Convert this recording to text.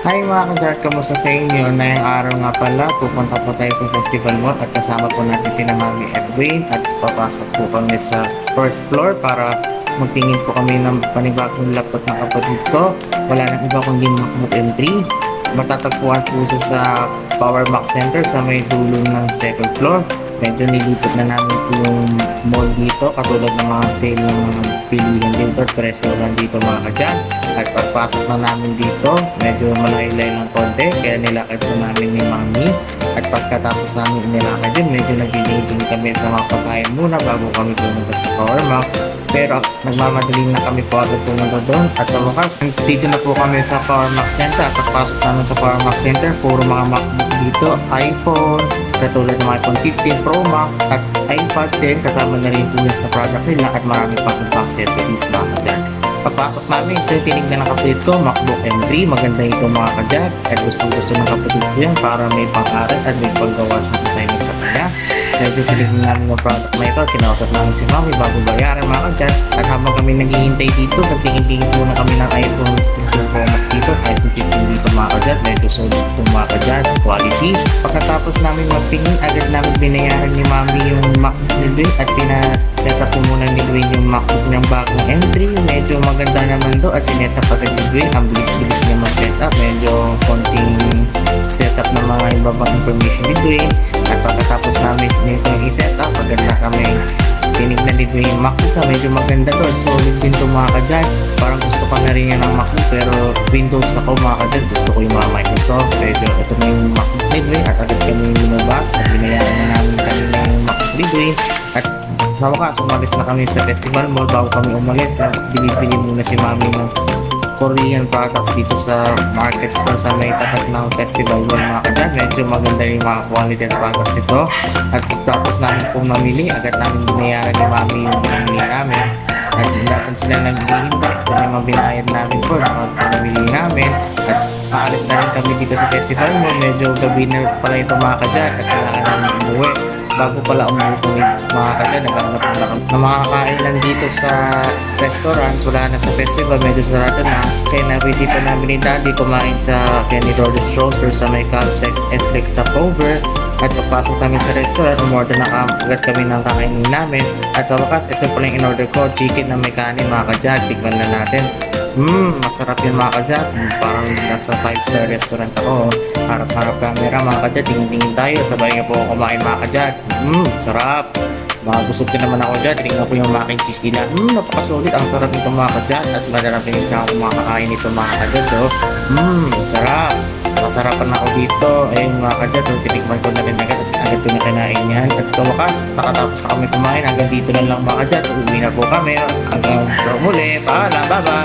Hi mga kajar, kamusta sa inyo? Na yung araw nga pala, pupunta po tayo sa festival mall at kasama po natin si Mami Edwin at papasok po kami sa first floor para magtingin po kami ng panibagong laptop ng kapatid ko. Wala nang iba kundi MacBook M3. Matatagpuan po siya sa Power Mac Center sa may dulo ng second floor. Medyo nilipot na namin yung mall dito katulad ng mga sale ng pilihan dito presyo lang dito mga kadyan. At pagpasok na namin dito, medyo malaylay ng konti kaya nilakad po namin ni Mami. At pagkatapos namin nilakad yun, medyo nagiging kami sa mga pagkain muna bago kami pumunta sa Power Mac. Pero nagmamadali na kami po agad pumunta doon. At sa wakas, dito na po kami sa Power Mac Center. At pagpasok namin sa Power Mac Center, puro mga MacBook dito, iPhone, katulad ng iPhone 15 Pro Max at iPad din kasama na rin po sa product nila at marami pang ibang accessories mga kadyan. Pagpasok namin, ito yung tinignan ng kapatid ko, MacBook M3, maganda ito mga kadyan at gusto gusto ng kapatid ko yan para may pang-aral at may paggawa ng assignment sa kanya. Medyo tinignan namin yung product na ito, kinausap namin si Mami bago bayaran mga kadyan at habang kami naghihintay dito, nagtingin-tingin kadyan, medyo solid po mga kadyan, quality. Pagkatapos namin magtingin, agad namin binayaran ni Mami yung MacBook ni Dwayne at pina-set up muna ni Dwayne yung MacBook ng bagong M3. Medyo maganda naman do at sineta pa rin ni Dwayne. Ang bilis-bilis niya mag-set up. Medyo konting setup ng mga iba pang information ni Dwayne. At pagkatapos namin nito yung i-set up, yung MacBook na medyo maganda to. Solid din to mga kadyan. Parang gusto ko na rin yan ng MacBook pero Windows ako mga kadyan. Gusto ko yung mga Microsoft. Medyo ito na yung MacBook ni Dwayne at agad kami lumabas at binayaran na namin kanina yung MacBook ni Dwayne. At sa wakas, umalis na kami sa festival mall bago kami umalis na binibili muna si Mami ng Korean products dito sa market store sa may tapat ng festival mall mga kadyan. Medyo maganda yung mga quality and products ito. At tapos namin pong mamili, agad namin binayaran ni Mami yung pinamili namin. At dapat sila naghihintay kung may mabinayad namin po na pinamili namin. At aalis na rin kami dito sa festival mall. Medyo gabi na pala ito mga kadyan at kailangan namin umuwi bago pala umuwi kami mga kadyan, nagkahanap na kami na makakainan dito sa restaurant, wala na sa festival, medyo sarado na. Kaya naisipan namin ni Daddy kumain sa Kenny Doris Shoulder sa may Caltex S-Lex Stopover. At pagpasok namin sa restaurant, umorder na agad kami ng kakainin namin. At sa wakas, ito pala yung in-order ko, chicken na may kanin mga kadyan. Tikman na natin. Mmm, masarap yun mga. Mm, Parang nasa 5-star restaurant ako. Harap-harap camera mga kadyan, tingin-tingin tayo. Sabay nga po ako kumain mga kadyan. Mmm, sarap. Mabusog din naman ako dyan. Tinignan ko yung mac and cheese nila. Mmm, napakasulit. Ang sarap nito mga kadyan. At madarapin na ako makakain nito mga kadyan. So, mmm, sarap. Masarapan ako dito. Ayun mga kadyan. So, tinikman ko na rin agad. Agad ko na kinain yan. At sa wakas, nakatapos na kami kumain. Hanggang dito na lang mga kadyan. So, uwi na po kami. Hanggang muli. Paalam. Bye-bye.